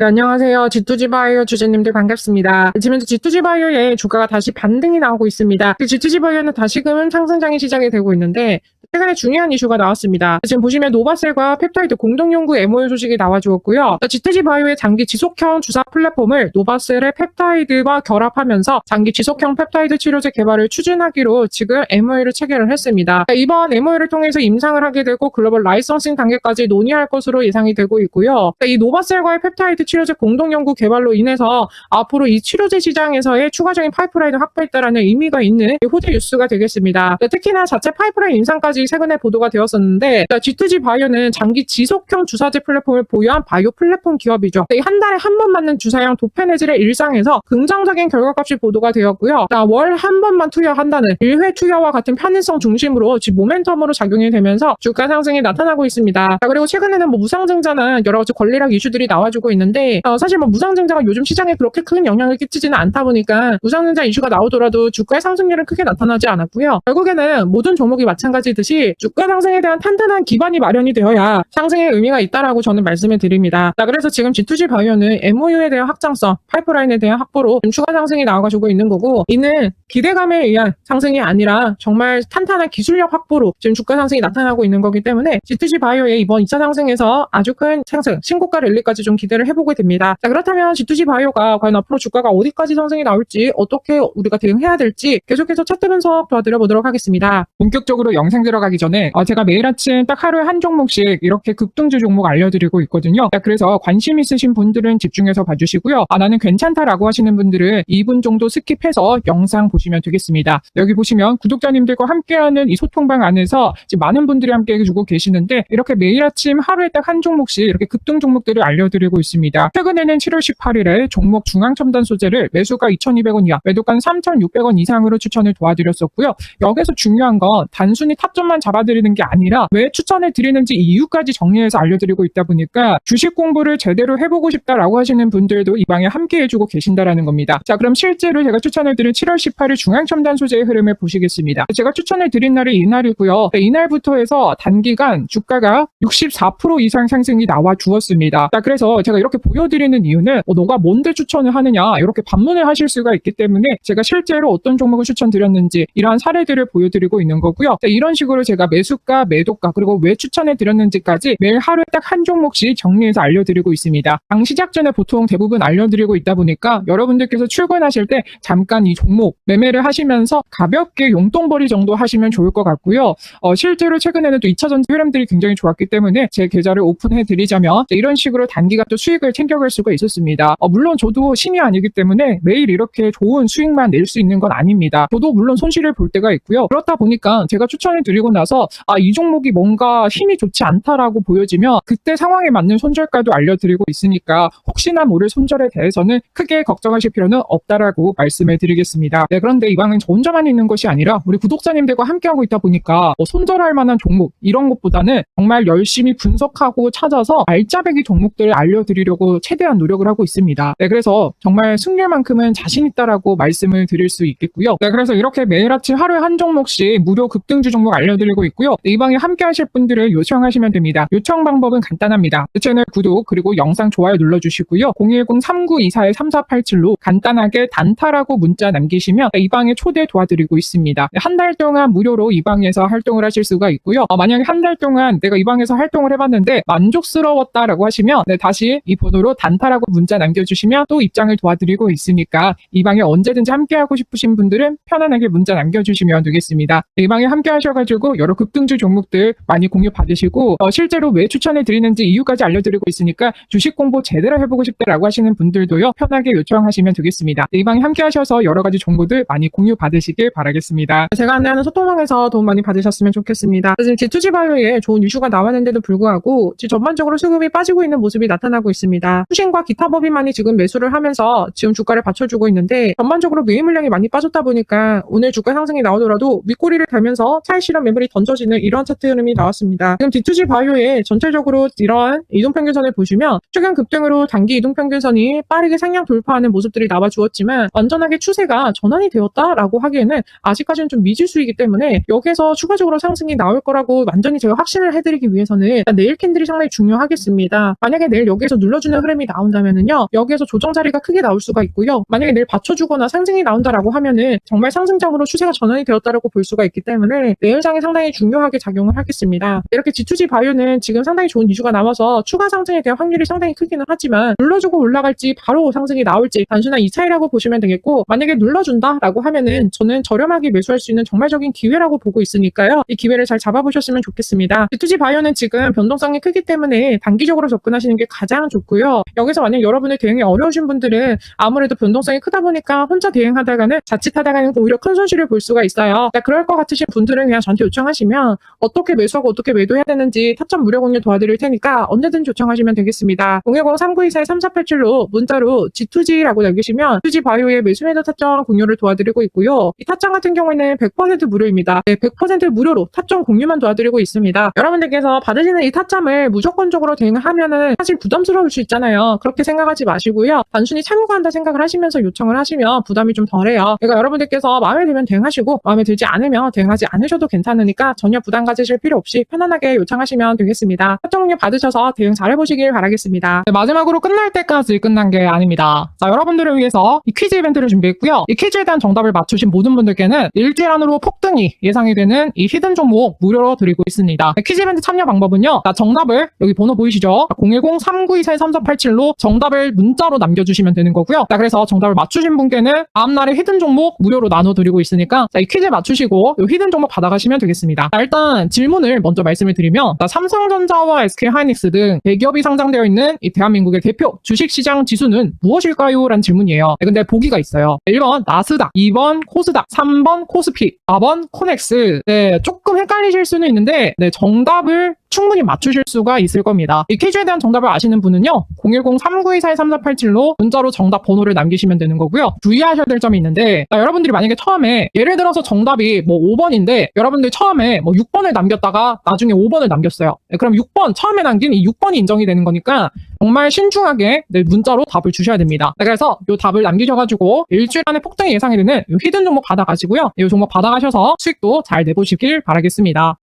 네, 안녕하세요. G2G 바이오 주제님들 반갑습니다. 지금 G2G 바이오의 주가가 다시 반등이 나오고 있습니다. 그 G2G 바이오는 다시금 상승장이 시작이 되고 있는데 최근에 중요한 이슈가 나왔습니다. 지금 보시면 노바셀과 펩타이드 공동 연구 MOU 소식이 나와주었고요. G2G 바이오의 장기 지속형 주사 플랫폼을 노바셀의 펩타이드와 결합하면서 장기 지속형 펩타이드 치료제 개발을 추진하기로 지금 MOU를 체결을 했습니다. 이번 MOU를 통해서 임상을 하게 되고 글로벌 라이선싱 단계까지 논의할 것으로 예상이 되고 있고요. 이 노바셀과의 펩타이드 치료제 공동 연구 개발로 인해서 앞으로 이 치료제 시장에서의 추가적인 파이프라인을 확보했다라는 의미가 있는 호재 뉴스가 되겠습니다. 특히나 자체 파이프라인 임상까지 최근에 보도가 되었었는데 G2G 바이오는 장기 지속형 주사제 플랫폼을 보유한 바이오 플랫폼 기업이죠. 한 달에 한 번 맞는 주사형 도페네질의 일상에서 긍정적인 결과값이 보도가 되었고요. 월 한 번만 투여한다는 1회 투여와 같은 편의성 중심으로 지금 모멘텀으로 작용이 되면서 주가 상승이 나타나고 있습니다. 그리고 최근에는 뭐 무상증자나 여러 가지 권리락 이슈들이 나와주고 있는데 어, 사실 뭐 무상증자가 요즘 시장에 그렇게 큰 영향을 끼치지는 않다 보니까 무상증자 이슈가 나오더라도 주가의 상승률은 크게 나타나지 않았고요. 결국에는 모든 종목이 마찬가지듯이 주가 상승에 대한 탄탄한 기반이 마련이 되어야 상승의 의미가 있다라고 저는 말씀을 드립니다. 자, 그래서 지금 G2G 바이오는 MOU에 대한 확장성, 파이프라인에 대한 확보로 추가 상승이 나와가지고 있는 거고 이는 기대감에 의한 상승이 아니라 정말 탄탄한 기술력 확보로 지금 주가 상승이 나타나고 있는 거기 때문에 G2G 바이오의 이번 2차 상승에서 아주 큰 상승, 신고가 랠리까지 좀 기대를 해보게 됩니다. 자, 그렇다면 G2G 바이오가 과연 앞으로 주가가 어디까지 상승이 나올지 어떻게 우리가 대응해야 될지 계속해서 차트 분석 도와드려 보도록 하겠습니다. 본격적으로 영상 들어 가기 전에 어, 제가 매일 아침 딱 하루에 한 종목씩 이렇게 급등주 종목 알려드리고 있거든요. 자, 그래서 관심 있으신 분들은 집중해서 봐주시고요. 아 나는 괜찮다라고 하시는 분들은 2분 정도 스킵해서 영상 보시면 되겠습니다. 여기 보시면 구독자님들과 함께하는 이 소통방 안에서 많은 분들이 함께 해주고 계시는데 이렇게 매일 아침 하루에 딱 한 종목씩 이렇게 급등 종목들을 알려드리고 있습니다. 최근에는 7월 18일에 종목 중앙첨단 소재를 매수가 2,200원 이하, 매도가 3,600원 이상으로 추천을 도와드렸었고요. 여기서 중요한 건 단순히 타점 만 잡아드리는 게 아니라 왜 추천을 드리는지 이유까지 정리해서 알려드리고 있다 보니까 주식 공부를 제대로 해보고 싶다라고 하시는 분들도 이 방에 함께 해주고 계신다라는 겁니다. 자, 그럼 실제로 제가 추천을 드린 7월 18일 중앙첨단 소재의 흐름을 보시겠습니다. 제가 추천을 드린 날이 이날이고요. 네, 이날부터 해서 단기간 주가가 64% 이상 상승이 나와 주었습니다. 자, 그래서 제가 이렇게 보여드리는 이유는 어, 너가 뭔데 추천을 하느냐 이렇게 반문을 하실 수가 있기 때문에 제가 실제로 어떤 종목을 추천드렸는지 이러한 사례들을 보여드리고 있는 거고요. 자, 이런 식으로 제가 매수가, 매도가 그리고 왜 추천해 드렸는지까지 매일 하루에 딱 한 종목씩 정리해서 알려드리고 있습니다. 장 시작 전에 보통 대부분 알려드리고 있다 보니까 여러분들께서 출근하실 때 잠깐 이 종목 매매를 하시면서 가볍게 용돈벌이 정도 하시면 좋을 것 같고요. 어, 실제로 최근에는 또 2차전 흐름들이 굉장히 좋았기 때문에 제 계좌를 오픈해 드리자면 이런 식으로 단기간 또 수익을 챙겨갈 수가 있었습니다. 어, 물론 저도 신이 아니기 때문에 매일 이렇게 좋은 수익만 낼 수 있는 건 아닙니다. 저도 물론 손실을 볼 때가 있고요. 그렇다 보니까 제가 추천을 드리 고 나서 아, 이 종목이 뭔가 힘이 좋지 않다라고 보여지면 그때 상황에 맞는 손절가도 알려드리고 있으니까 혹시나 모를 손절에 대해서는 크게 걱정하실 필요는 없다라고 말씀을 드리겠습니다. 네, 그런데 이 방은 저 혼자만 있는 것이 아니라 우리 구독자님들과 함께하고 있다 보니까 뭐 손절할 만한 종목 이런 것보다는 정말 열심히 분석하고 찾아서 알짜배기 종목들을 알려드리려고 최대한 노력을 하고 있습니다. 네, 그래서 정말 승률만큼은 자신 있다라고 말씀을 드릴 수 있겠고요. 네, 그래서 이렇게 매일 아침 하루에 한 종목씩 무료 급등주 종목 알려 드리고 있고요. 네, 이 방에 함께 하실 분들은 요청하시면 됩니다. 요청 방법은 간단합니다. 그 채널 구독 그리고 영상 좋아요 눌러주시고요. 010-3924-3487로 간단하게 단타라고 문자 남기시면 이 방에 초대 도와드리고 있습니다. 네, 한달 동안 무료로 이 방에서 활동을 하실 수가 있고요. 어, 만약에 한 달 동안 내가 이 방에서 활동을 해봤는데 만족스러웠다라고 하시면 네, 다시 이 번호로 단타라고 문자 남겨주시면 또 입장을 도와드리고 있으니까 이 방에 언제든지 함께하고 싶으신 분들은 편안하게 문자 남겨주시면 되겠습니다. 네, 이 방에 함께 하셔가지고 여러 급등주 종목들 많이 공유 받으시고 어, 실제로 왜 추천해 드리는지 이유까지 알려드리고 있으니까 주식 공부 제대로 해보고 싶다라고 하시는 분들도요 편하게 요청하시면 되겠습니다. 네, 이 방에 함께 하셔서 여러 가지 정보들 많이 공유 받으시길 바라겠습니다. 제가 안내하는 소통방에서 도움 많이 받으셨으면 좋겠습니다. 지금 G2G 바이오에 좋은 이슈가 나왔는데도 불구하고 전반적으로 수급이 빠지고 있는 모습이 나타나고 있습니다. 투신과 기타 법인만이 지금 매수를 하면서 지금 주가를 받쳐주고 있는데 전반적으로 매입 물량이 많이 빠졌다 보니까 오늘 주가 상승이 나오더라도 윗꼬리를 달면서 차익 실현 매물이 던져지는 이러한 차트 흐름이 나왔습니다. 지금 D2G 바이오의 전체적으로 이러한 이동평균선을 보시면 최근 급등으로 단기 이동평균선이 빠르게 상향 돌파하는 모습들이 나와 주었지만 완전하게 추세가 전환이 되었다라고 하기에는 아직까지는 좀 미지수이기 때문에 여기에서 추가적으로 상승이 나올 거라고 완전히 제가 확신을 해드리기 위해서는 내일 캔들이 상당히 중요하겠습니다. 만약에 내일 여기에서 눌러주는 흐름이 나온다면은요 여기에서 조정 자리가 크게 나올 수가 있고요. 만약에 내일 받쳐주거나 상승이 나온다라고 하면은 정말 상승장으로 추세가 전환이 되었다라고 볼 수가 있기 때문에 내일장이 상당히 중요하게 작용을 하겠습니다. 이렇게 G2G 바이오는 지금 상당히 좋은 이슈가 나와서 추가 상승에 대한 확률이 상당히 크기는 하지만 눌러주고 올라갈지 바로 상승이 나올지 단순한 이 차이라고 보시면 되겠고 만약에 눌러준다라고 하면은 저는 저렴하게 매수할 수 있는 정말적인 기회라고 보고 있으니까요. 이 기회를 잘 잡아보셨으면 좋겠습니다. G2G 바이오는 지금 변동성이 크기 때문에 단기적으로 접근하시는 게 가장 좋고요. 여기서 만약 여러분의 대응이 어려우신 분들은 아무래도 변동성이 크다 보니까 혼자 대응하다가는 자칫하다가는 오히려 큰 손실을 볼 수가 있어요. 그러니까 그럴 것 같으신 분들은 그냥 저한테 요청하시면 어떻게 매수하고 어떻게 매도해야 되는지 타점 무료 공유 도와드릴 테니까 언제든 요청하시면 되겠습니다. 010-3924-3487로 문자로 G2G라고 남기시면 G2G 바이오의 매수 매도 타점 공유를 도와드리고 있고요. 이 타점 같은 경우에는 100% 무료입니다. 네, 100% 무료로 타점 공유만 도와드리고 있습니다. 여러분들께서 받으시는 이 타점을 무조건적으로 대응을 하면은 사실 부담스러울 수 있잖아요. 그렇게 생각하지 마시고요. 단순히 참고한다 생각을 하시면서 요청을 하시면 부담이 좀 덜해요. 그러니까 여러분들께서 마음에 들면 대응하시고 마음에 들지 않으면 대응하지 않으셔도 괜찮 으니까 전혀 부담 가지실 필요 없이 편안하게 요청하시면 되겠습니다. 공유 받으셔서 대응 잘 해보시길 바라겠습니다. 네, 마지막으로 끝날 때까지 끝난 게 아닙니다. 자, 여러분들을 위해서 이 퀴즈 이벤트를 준비했고요. 이 퀴즈에 대한 정답을 맞추신 모든 분들께는 일주일 안으로 폭등이 예상이 되는 이 히든 종목 무료로 드리고 있습니다. 네, 퀴즈 이벤트 참여 방법은요. 자, 정답을 여기 번호 보이시죠? 010-3924-3487로 정답을 문자로 남겨주시면 되는 거고요. 자, 그래서 정답을 맞추신 분께는 다음날에 히든 종목 무료로 나눠드리고 있으니까 자, 이 퀴즈 맞추시고 이 히든 종목 받아가시면 되겠습니다. 자, 일단 질문을 먼저 말씀을 드리면 자, 삼성전자와 SK 하이닉스 등 대기업이 상장되어 있는 이 대한민국의 대표 주식시장 지수는 무엇일까요? 라는 질문이에요. 네, 근데 보기가 있어요. 1번 나스닥, 2번 코스닥, 3번 코스피, 4번 코넥스. 네, 조금 헷갈리실 수는 있는데 네, 정답을 충분히 맞추실 수가 있을 겁니다. 이 퀴즈에 대한 정답을 아시는 분은요. 010-3924-3487로 문자로 정답 번호를 남기시면 되는 거고요. 주의하셔야 될 점이 있는데 자, 여러분들이 만약에 처음에 예를 들어서 정답이 뭐 5번인데 여러분들이 처음에 뭐 6번을 남겼다가 나중에 5번을 남겼어요. 네, 그럼 6번 처음에 남긴 이 6번이 인정이 되는 거니까 정말 신중하게 네, 문자로 답을 주셔야 됩니다. 네, 그래서 이 답을 남기셔가지고 일주일 안에 폭등이 예상이 되는 이 히든 종목 받아가시고요. 이 종목 받아가셔서 수익도 잘 내보시길 바라겠습니다.